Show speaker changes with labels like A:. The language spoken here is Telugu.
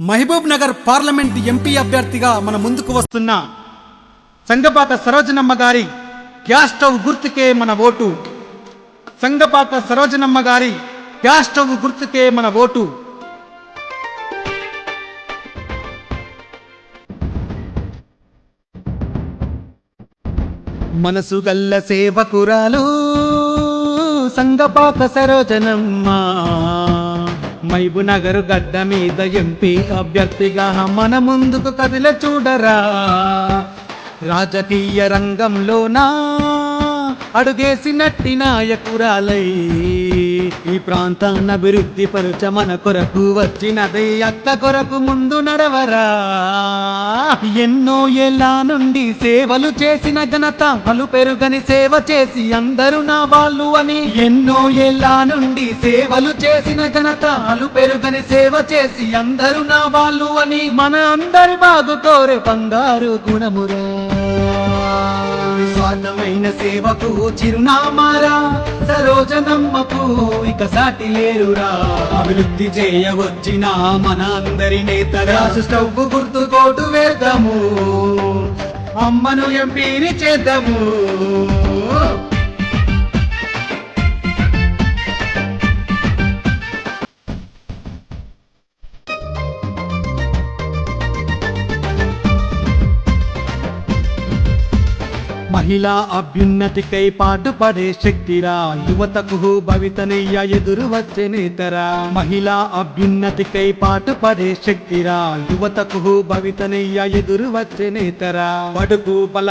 A: మహబూబ్ నగర్ పార్లమెంట్ ఎంపీ అభ్యర్థిగా మన ముందుకు వస్తున్న సంగపాత సరోజనమ్మ గారి గ్యాస్ స్టవ్ గుర్తుకే మన ఓటు. సంగపాత సరోజనమ్మ గారి గ్యాస్ స్టవ్ గుర్తుకే మన ఓటు. మనసు గల్ల సేవకురాలు సంగపాత సరోజనమ్మ. మైబు నగరు గడ్డ మీద ఎంపీ అభ్యర్థిగా మన ముందుకు కదిల చూడరా. రాజకీయ రంగంలోనా అడుగేసినట్టి నాయకురాలై. ఈ ప్రాంతాన్ని అభివృద్ధి పరచ మన కొరకు వచ్చినదే అక్క కొరకు ముందు నడవరా. ఎన్నో ఏళ్ళ నుండి సేవలు చేసిన ఘనత పలు పెరుగని సేవ చేసి అందరూ నా వాళ్ళు అని. ఎన్నో ఏళ్ళ నుండి సేవలు చేసిన ఘనత అలు పెరుగని సేవ చేసి అందరూ నా వాళ్ళు అని. మన అందరి బాగు కోరే బంగారు గుణమురా. స్వార్థమైన సేవకు చిరునామారా? సరోజనమ్మకు ఇక సాటి లేరురా. అభివృద్ధి చేయవచ్చిన మన అందరి స్టవ్ గుర్తు కోటు వేద్దాము. అమ్మను ఎంపీని చేద్దాము. మహిళా అభ్యున్నతికై పాటుపడే శక్తిరా యువతకు భవితనయ్య ఎదురు వచ్చే నేతరా. మహిళా అభ్యున్నతికై పాటుపడే శక్తిరా యువతకు భవితనయ్య ఎదురు వచ్చే నేతరా. బడుగు బల